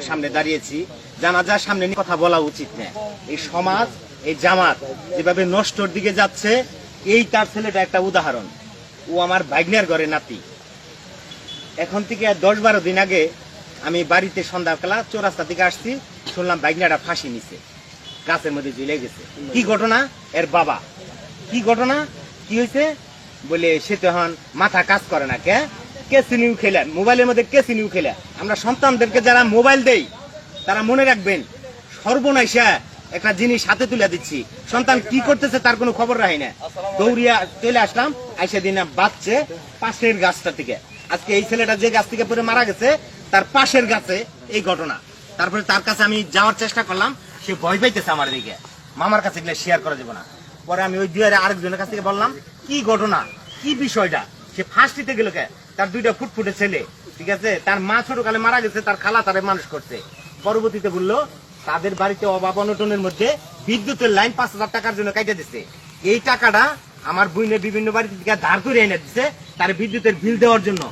সামনে দাঁড়িয়েছি। জানাজার সামনে কথা বলা উচিত না। এই সমাজ, এই জামাত যেভাবে নষ্টর দিকে যাচ্ছে, এই তার ছেলেটা একটা উদাহরণ। ও আমার ভাগ্নের ঘরে নাতি। এখন থেকে দশ বারো দিন আগে আমি বাড়িতে সন্ধ্যা সন্ধ্যাবেলা চৌরাস্তা থেকে আসছি, শুনলাম ভাগ্নাটা ফাঁসি নিছে। গাছের মধ্যে ঝুলে গেছে। কি ঘটনা? এর বাবা। কি ঘটনা? কি হয়েছে বলে সে তো এখন মাথা কাজ করে না, কে? কেসিনিউ খেলে মোবাইলের মধ্যে কেসিনিউ খেলে আমরা সন্তানদেরকে যারা মোবাইল দেই তারা মনে রাখবেন সর্বনাশা একটা জিনিস হাতে তুলে দিচ্ছি। সন্তান কি করতেছে তার কোনো খবর রাখি না। দৌড়িয়া চলে আসলাম আইসা দিন বাচ্চে পাশের গাছটা থেকে। আজকে এই ছেলেটা যে গাছ থেকে পরে মারা গেছে তার পাশের গাছে এই ঘটনা। তারপরে তার কাছে আমি যাওয়ার চেষ্টা করলাম সে ভয় পাইতেছে আমার দিকে। মামার কাছে গেলে শেয়ার করা যাবে না। পরে আমি ওই দুয়ারে আরেকজনের কাছ থেকে বললাম কি ঘটনা? কি বিষয়টা? সে ফার্স্ট দিতে গেল কে? তার দুইটা ফুটফুটে ছেলে, ঠিক আছে? তার মা ছোটকালে মারা গেছে, তার খালা তারে মানুষ করছে। পরবর্তীতে বলল, তাদের বাড়িতে অভাব অনটনের মধ্যে বিদ্যুতের লাইন পাঁচ হাজার টাকার জন্য কাইটে দিচ্ছে এই টাকাটা আমার বইনে বিভিন্ন বাড়ি থেকে ধার করে এনে দিচ্ছে তার বিদ্যুতের বিল দেওয়ার জন্য।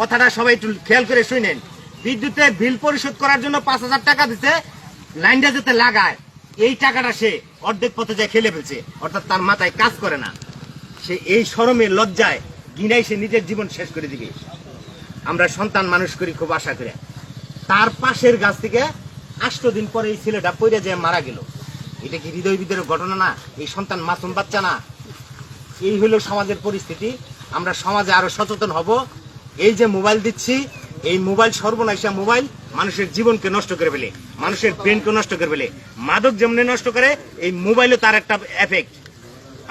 কথাটা সবাই একটু খেয়াল করে শুনেন। বিদ্যুতের বিল পরিশোধ করার জন্য পাঁচ হাজার টাকা দিচ্ছে লাইনটা যাতে লাগায়, এই টাকাটা সে অর্ধেক পথে যায় খেলে ফেলছে। অর্থাৎ তার মাথায় কাজ করে না। সে এই শরমের লজ্জায় গিনাই সে নিজের জীবন শেষ করে দিবে। আমরা সন্তান মানুষ করি খুব আশা করে। তার পাশের গাছ থেকে আষ্ট দিন পরে এই ছেলেটা পড়ে যায় মারা গেল। এটা কি হৃদয় বিদের ঘটনা না? এই সন্তান মাসুম বাচ্চা না? এই হলো সমাজের পরিস্থিতি। আমরা সমাজে আরও সচেতন হব। এই যে মোবাইল দিচ্ছি, এই মোবাইল সর্বনাশা মোবাইল মানুষের জীবনকে নষ্ট করে ফেলে, মানুষের ব্রেনকে নষ্ট করে ফেলে। মাদক যেমনি নষ্ট করে, এই মোবাইলও তার একটা এফেক্ট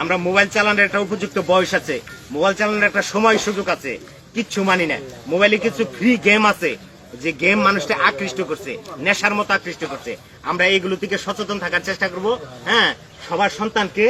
আমরা মোবাইল চালানোর একটা উপযুক্ত বয়স আছে। মোবাইল চালানোর একটা সময় সুযোগ আছে, কিচ্ছু মানি না। মোবাইলে কিছু ফ্রি গেম আছে, যে গেম মানুষকে আকৃষ্ট করছে, নেশার মতো আকৃষ্ট করছে। আমরা এইগুলো থেকে সচেতন থাকার চেষ্টা করব হ্যাঁ? সবার সন্তানকে